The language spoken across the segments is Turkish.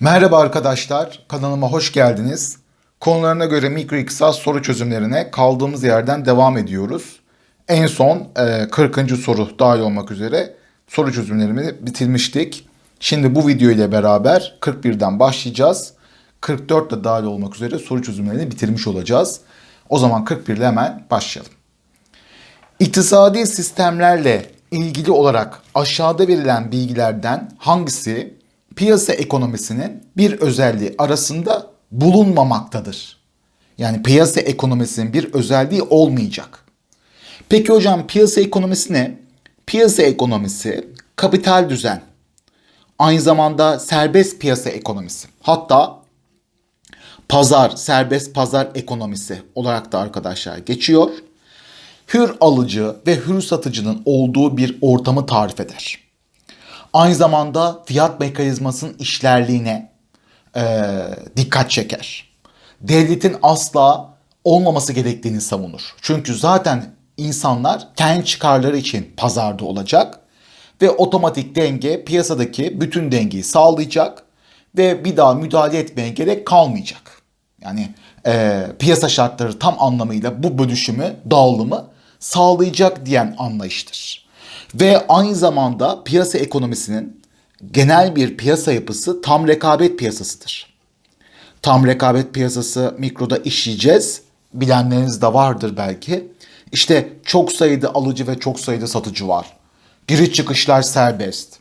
Merhaba arkadaşlar, kanalıma hoş geldiniz. Konularına göre mikro iktisat soru çözümlerine kaldığımız yerden devam ediyoruz. En son e, 40. soru dahil olmak üzere soru çözümlerimi bitirmiştik. Şimdi bu video ile beraber 41'den başlayacağız. 44 de dahil olmak üzere soru çözümlerini bitirmiş olacağız. O zaman 41 ile hemen başlayalım. İktisadi sistemlerle ilgili olarak aşağıda verilen bilgilerden hangisi piyasa ekonomisinin bir özelliği arasında bulunmamaktadır? Yani piyasa ekonomisinin bir özelliği olmayacak. Peki hocam piyasa ekonomisi ne? Piyasa ekonomisi kapital düzen. Aynı zamanda serbest piyasa ekonomisi. Hatta pazar, serbest pazar ekonomisi olarak da arkadaşlar geçiyor. Hür alıcı ve hür satıcının olduğu bir ortamı tarif eder. Aynı zamanda fiyat mekanizmasının işlerliğine e, dikkat çeker. Devletin asla olmaması gerektiğini savunur. Çünkü zaten insanlar kendi çıkarları için pazarda olacak ve otomatik denge piyasadaki bütün dengeyi sağlayacak ve bir daha müdahale etmeye gerek kalmayacak. Yani e, piyasa şartları tam anlamıyla bu bölüşümü, dağılımı sağlayacak diyen anlayıştır. Ve aynı zamanda piyasa ekonomisinin genel bir piyasa yapısı tam rekabet piyasasıdır. Tam rekabet piyasası mikroda işleyeceğiz. Bilenleriniz de vardır belki. İşte çok sayıda alıcı ve çok sayıda satıcı var. Giriş çıkışlar serbest.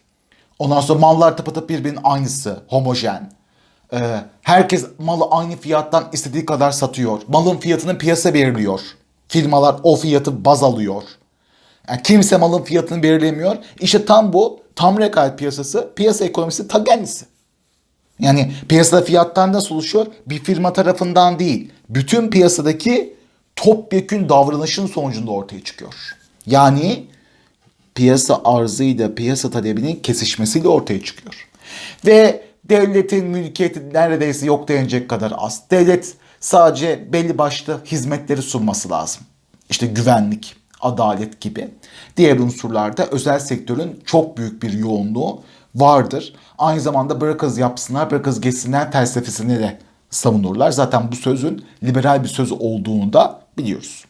Ondan sonra mallar tıpatıp birbirinin aynısı, homojen. Ee, herkes malı aynı fiyattan istediği kadar satıyor. Malın fiyatını piyasa belirliyor. Firmalar o fiyatı baz alıyor. Yani kimse malın fiyatını belirlemiyor. İşte tam bu tam rekabet piyasası, piyasa ekonomisi ta kendisi. Yani piyasada fiyatlar nasıl oluşuyor? Bir firma tarafından değil. Bütün piyasadaki topyekün davranışın sonucunda ortaya çıkıyor. Yani piyasa arzıyla piyasa talebinin kesişmesiyle ortaya çıkıyor. Ve devletin mülkiyeti neredeyse yok denecek kadar az. Devlet sadece belli başlı hizmetleri sunması lazım. İşte güvenlik, adalet gibi. Diğer unsurlarda özel sektörün çok büyük bir yoğunluğu vardır. Aynı zamanda bırakız yapsınlar, bırakız geçsinler felsefesini de savunurlar. Zaten bu sözün liberal bir söz olduğunu da biliyoruz.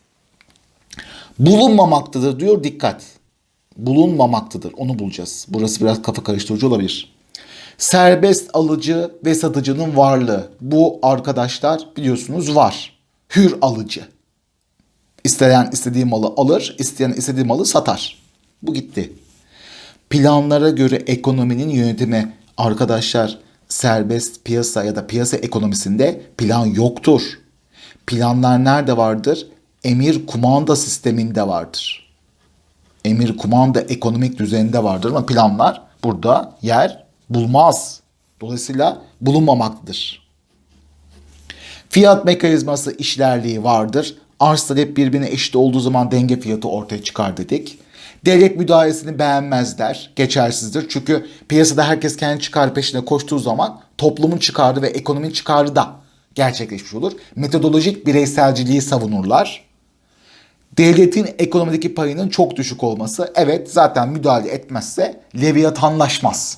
Bulunmamaktadır diyor dikkat. Bulunmamaktadır onu bulacağız. Burası biraz kafa karıştırıcı olabilir. Serbest alıcı ve satıcının varlığı. Bu arkadaşlar biliyorsunuz var. Hür alıcı. İsteyen istediği malı alır, isteyen istediği malı satar. Bu gitti. Planlara göre ekonominin yönetimi arkadaşlar serbest piyasa ya da piyasa ekonomisinde plan yoktur. Planlar nerede vardır? Emir kumanda sisteminde vardır. Emir kumanda ekonomik düzeninde vardır ama planlar burada yer bulmaz. Dolayısıyla bulunmamaktadır. Fiyat mekanizması işlerliği vardır. Arz talep birbirine eşit olduğu zaman denge fiyatı ortaya çıkar dedik. Devlet müdahalesini beğenmezler, geçersizdir. Çünkü piyasada herkes kendi çıkarı peşine koştuğu zaman toplumun çıkarı ve ekonominin çıkarı da gerçekleşmiş olur. Metodolojik bireyselciliği savunurlar. Devletin ekonomideki payının çok düşük olması, evet zaten müdahale etmezse leviyatanlaşmaz.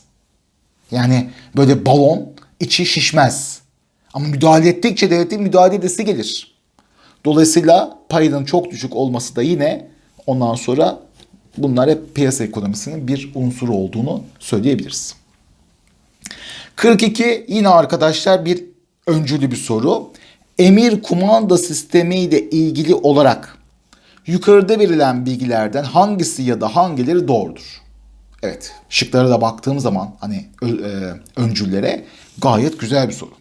Yani böyle balon içi şişmez. Ama müdahale ettikçe devletin müdahale edesi gelir. Dolayısıyla payının çok düşük olması da yine ondan sonra bunlar hep piyasa ekonomisinin bir unsuru olduğunu söyleyebiliriz. 42 yine arkadaşlar bir öncülü bir soru. Emir kumanda sistemi ile ilgili olarak yukarıda verilen bilgilerden hangisi ya da hangileri doğrudur? Evet, şıklara da baktığım zaman hani e, öncüllere gayet güzel bir soru.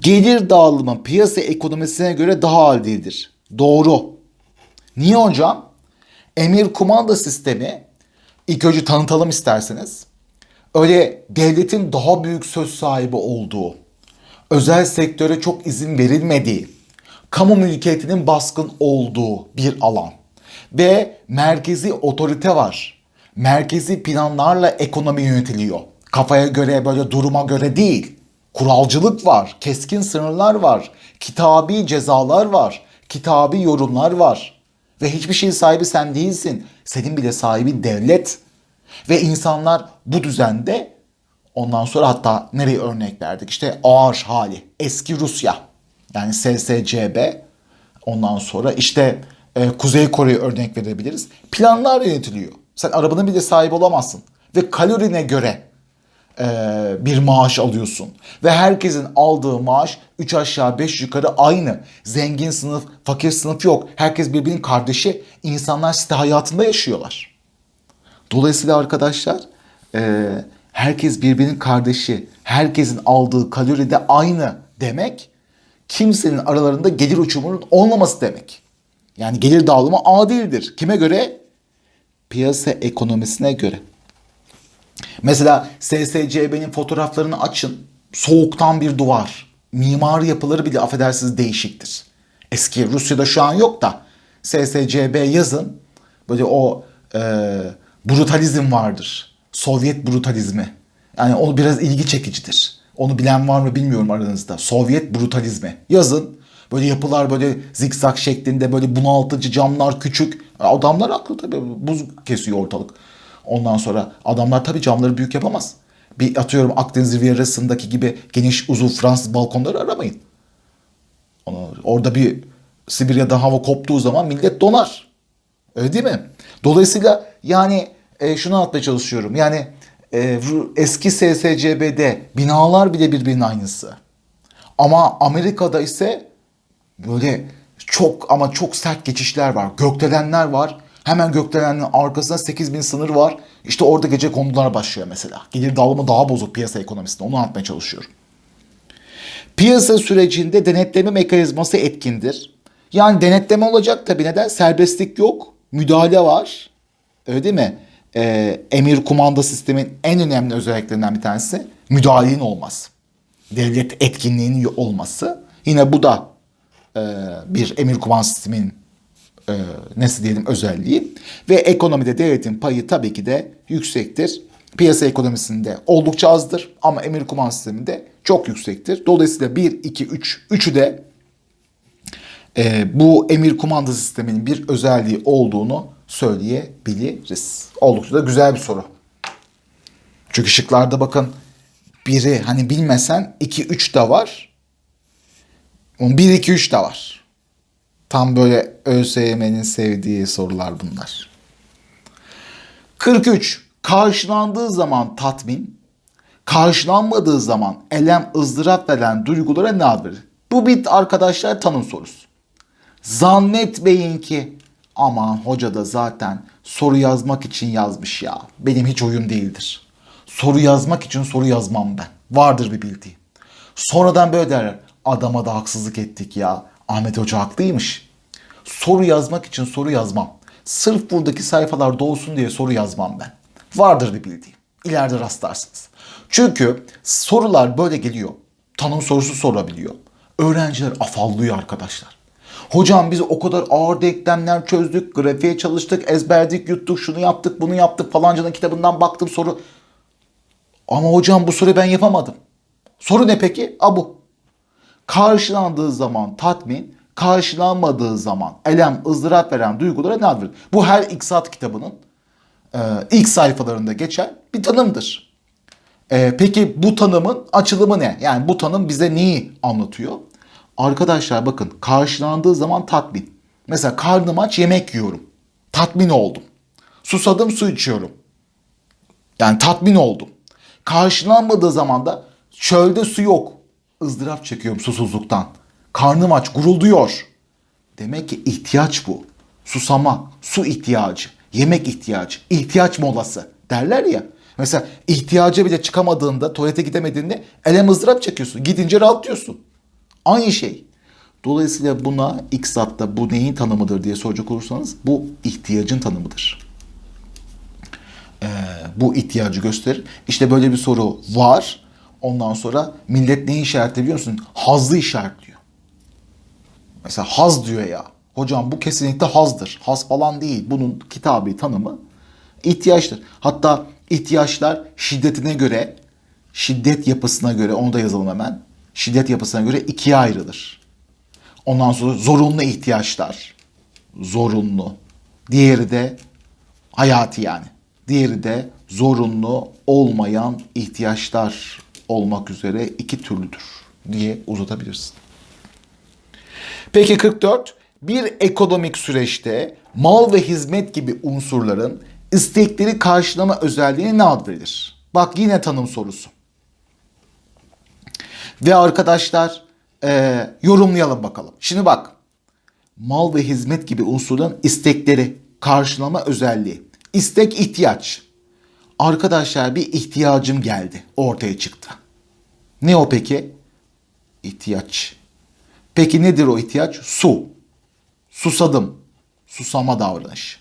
Gelir dağılımı piyasa ekonomisine göre daha adildir. Doğru. Niye hocam? Emir kumanda sistemi ilk önce tanıtalım isterseniz. Öyle devletin daha büyük söz sahibi olduğu, özel sektöre çok izin verilmediği, kamu mülkiyetinin baskın olduğu bir alan ve merkezi otorite var. Merkezi planlarla ekonomi yönetiliyor. Kafaya göre böyle duruma göre değil. Kuralcılık var, keskin sınırlar var, kitabi cezalar var, kitabi yorumlar var. Ve hiçbir şeyin sahibi sen değilsin. Senin bile sahibi devlet. Ve insanlar bu düzende Ondan sonra hatta nereye örnek verdik? İşte ağır hali. Eski Rusya. Yani SSCB. Ondan sonra işte e, Kuzey Kore'ye örnek verebiliriz. Planlar yönetiliyor. Sen arabanın bile sahibi olamazsın. Ve kalorine göre bir maaş alıyorsun. Ve herkesin aldığı maaş 3 aşağı 5 yukarı aynı. Zengin sınıf, fakir sınıf yok. Herkes birbirinin kardeşi. İnsanlar site hayatında yaşıyorlar. Dolayısıyla arkadaşlar e, herkes birbirinin kardeşi. Herkesin aldığı kalori de aynı demek. Kimsenin aralarında gelir uçumunun olmaması demek. Yani gelir dağılımı adildir. Kime göre? Piyasa ekonomisine göre. Mesela SSCB'nin fotoğraflarını açın. Soğuktan bir duvar. Mimari yapıları bile affedersiniz değişiktir. Eski Rusya'da şu an yok da SSCB yazın. Böyle o e, brutalizm vardır. Sovyet brutalizmi. Yani onu biraz ilgi çekicidir. Onu bilen var mı bilmiyorum aranızda. Sovyet brutalizmi. Yazın. Böyle yapılar böyle zikzak şeklinde böyle bunaltıcı camlar küçük. Adamlar aklı tabii buz kesiyor ortalık. Ondan sonra adamlar tabii camları büyük yapamaz. Bir atıyorum Akdeniz Rivierası'ndaki gibi geniş uzun Fransız balkonları aramayın. Onu- Orada bir Sibirya'da hava koptuğu zaman millet donar. Öyle değil mi? Dolayısıyla yani e, şunu anlatmaya çalışıyorum. Yani e, eski SSCB'de binalar bile birbirinin aynısı. Ama Amerika'da ise böyle çok ama çok sert geçişler var. Gökdelenler var. Hemen gökdelenin arkasında 8000 sınır var. İşte orada gece konular başlıyor mesela. Gelir dağılımı daha bozuk piyasa ekonomisinde. Onu anlatmaya çalışıyorum. Piyasa sürecinde denetleme mekanizması etkindir. Yani denetleme olacak tabii neden? Serbestlik yok. Müdahale var. Öyle değil mi? Ee, emir kumanda sistemin en önemli özelliklerinden bir tanesi müdahalenin olması. Devlet etkinliğinin olması. Yine bu da e, bir emir kumanda sisteminin e, nasıl diyelim özelliği. Ve ekonomide devletin payı tabii ki de yüksektir. Piyasa ekonomisinde oldukça azdır ama emir kumanda sisteminde çok yüksektir. Dolayısıyla 1, 2, 3, üçü de e, bu emir kumanda sisteminin bir özelliği olduğunu söyleyebiliriz. Oldukça da güzel bir soru. Çünkü şıklarda bakın biri hani bilmesen 2, 3 de var. 1, 2, 3 de var. Tam böyle ÖSYM'nin sevdiği sorular bunlar. 43. Karşılandığı zaman tatmin, karşılanmadığı zaman elem, ızdırap veren duygulara ne ad verilir? Bu bir arkadaşlar tanım sorusu. Zannetmeyin ki aman hoca da zaten soru yazmak için yazmış ya. Benim hiç oyun değildir. Soru yazmak için soru yazmam ben. Vardır bir bildiğim. Sonradan böyle derler. Adama da haksızlık ettik ya. Ahmet Hoca haklıymış. Soru yazmak için soru yazmam. Sırf buradaki sayfalar dolsun diye soru yazmam ben. Vardır bir bildiğim. İleride rastlarsınız. Çünkü sorular böyle geliyor. Tanım sorusu sorabiliyor. Öğrenciler afallıyor arkadaşlar. Hocam biz o kadar ağır denklemler çözdük, grafiğe çalıştık, ezberdik, yuttuk, şunu yaptık, bunu yaptık falancanın kitabından baktım soru. Ama hocam bu soruyu ben yapamadım. Soru ne peki? A bu. Karşılandığı zaman tatmin, karşılanmadığı zaman elem, ızdırap veren duygulara ne ad verilir? Bu her İktisat kitabının e, ilk sayfalarında geçen bir tanımdır. E, peki bu tanımın açılımı ne? Yani bu tanım bize neyi anlatıyor? Arkadaşlar bakın karşılandığı zaman tatmin. Mesela karnım aç yemek yiyorum. Tatmin oldum. Susadım su içiyorum. Yani tatmin oldum. Karşılanmadığı zaman da çölde su yok. Izdırap çekiyorum susuzluktan. Karnım aç gurulduyor. Demek ki ihtiyaç bu. Susama, su ihtiyacı, yemek ihtiyacı, ihtiyaç molası derler ya. Mesela ihtiyaca bile çıkamadığında, tuvalete gidemediğinde elem ızdırap çekiyorsun. Gidince rahatlıyorsun. Aynı şey. Dolayısıyla buna İktisat'ta bu neyin tanımıdır diye soracak olursanız bu ihtiyacın tanımıdır. Ee, bu ihtiyacı gösterir. İşte böyle bir soru var. Ondan sonra millet neyi işaretliyor biliyor musun? Hazlı işaretliyor. Mesela haz diyor ya. Hocam bu kesinlikle hazdır. Haz falan değil. Bunun kitabı tanımı ihtiyaçtır. Hatta ihtiyaçlar şiddetine göre, şiddet yapısına göre onu da yazalım hemen. Şiddet yapısına göre ikiye ayrılır. Ondan sonra zorunlu ihtiyaçlar. Zorunlu. Diğeri de hayati yani. Diğeri de zorunlu olmayan ihtiyaçlar olmak üzere iki türlüdür diye uzatabilirsin. Peki 44. Bir ekonomik süreçte mal ve hizmet gibi unsurların istekleri karşılama özelliğine ne ad verilir? Bak yine tanım sorusu. Ve arkadaşlar eee, yorumlayalım bakalım. Şimdi bak mal ve hizmet gibi unsurların istekleri karşılama özelliği. İstek ihtiyaç. Arkadaşlar bir ihtiyacım geldi ortaya çıktı. Ne o peki? İhtiyaç. Peki nedir o ihtiyaç? Su. Susadım. Susama davranış.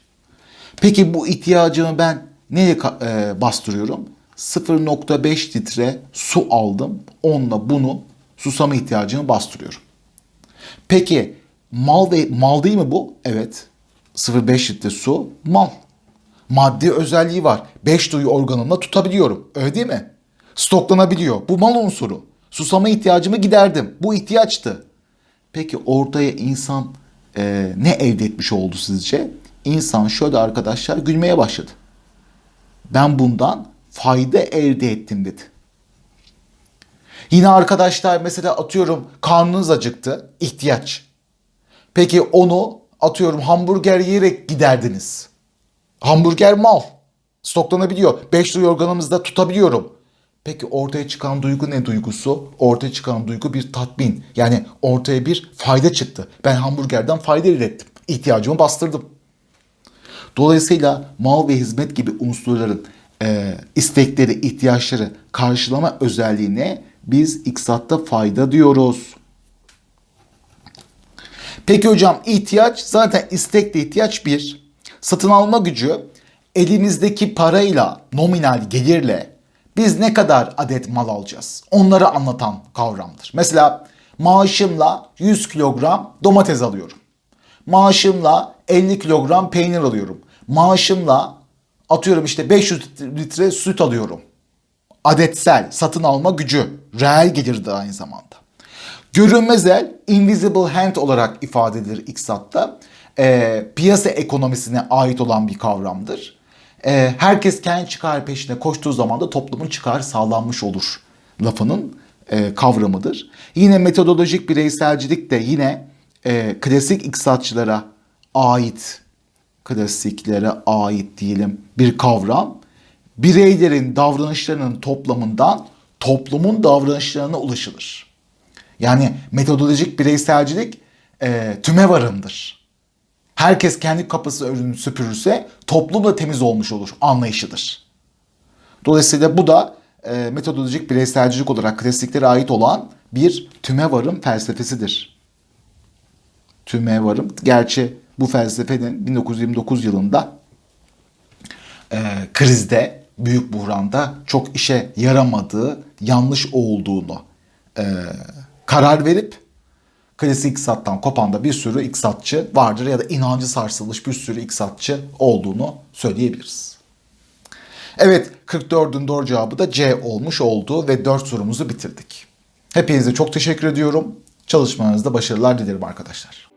Peki bu ihtiyacımı ben neye e, bastırıyorum? 0.5 litre su aldım. Onunla bunu susama ihtiyacımı bastırıyorum. Peki mal de, mal değil mi bu? Evet. 0.5 litre su mal. Maddi özelliği var. 5 duyu organımla tutabiliyorum. Öyle değil mi? Stoklanabiliyor. Bu mal unsuru. Susama ihtiyacımı giderdim. Bu ihtiyaçtı. Peki ortaya insan e, ne elde etmiş oldu sizce? İnsan şöyle arkadaşlar gülmeye başladı. Ben bundan fayda elde ettim dedi. Yine arkadaşlar mesela atıyorum karnınız acıktı, ihtiyaç. Peki onu atıyorum hamburger yiyerek giderdiniz. Hamburger mal. Stoklanabiliyor. 5 duyu organımızda tutabiliyorum. Peki ortaya çıkan duygu ne duygusu? Ortaya çıkan duygu bir tatmin. Yani ortaya bir fayda çıktı. Ben hamburgerden fayda elde ettim. İhtiyacımı bastırdım. Dolayısıyla mal ve hizmet gibi unsurların e, istekleri, ihtiyaçları karşılama özelliğine biz iktisatta fayda diyoruz. Peki hocam ihtiyaç zaten istekle ihtiyaç bir. Satın alma gücü elimizdeki parayla nominal gelirle biz ne kadar adet mal alacağız? Onları anlatan kavramdır. Mesela maaşımla 100 kilogram domates alıyorum. Maaşımla 50 kilogram peynir alıyorum. Maaşımla atıyorum işte 500 litre süt alıyorum. Adetsel satın alma gücü, reel gelir de aynı zamanda. Görünmez el, invisible hand olarak ifade edilir iktisatta. Ee, piyasa ekonomisine ait olan bir kavramdır. Ee, herkes kendi çıkar peşine koştuğu zaman da toplumun çıkarı sağlanmış olur lafının e, kavramıdır. Yine metodolojik bireyselcilik de yine e, klasik iktisatçılara ait, klasiklere ait diyelim bir kavram. Bireylerin davranışlarının toplamından toplumun davranışlarına ulaşılır. Yani metodolojik bireyselcilik e, tümevarımdır. Herkes kendi kapısı önünü süpürürse toplum da temiz olmuş olur anlayışıdır. Dolayısıyla bu da e, metodolojik bireyselcilik olarak klasiklere ait olan bir tümevarım felsefesidir. Tümevarım. Gerçi bu felsefenin 1929 yılında e, krizde, büyük buhranda çok işe yaramadığı, yanlış olduğunu e, karar verip klasik iktisattan kopan da bir sürü iktisatçı vardır ya da inancı sarsılmış bir sürü iktisatçı olduğunu söyleyebiliriz. Evet 44'ün doğru cevabı da C olmuş oldu ve 4 sorumuzu bitirdik. Hepinize çok teşekkür ediyorum. Çalışmanızda başarılar dilerim arkadaşlar.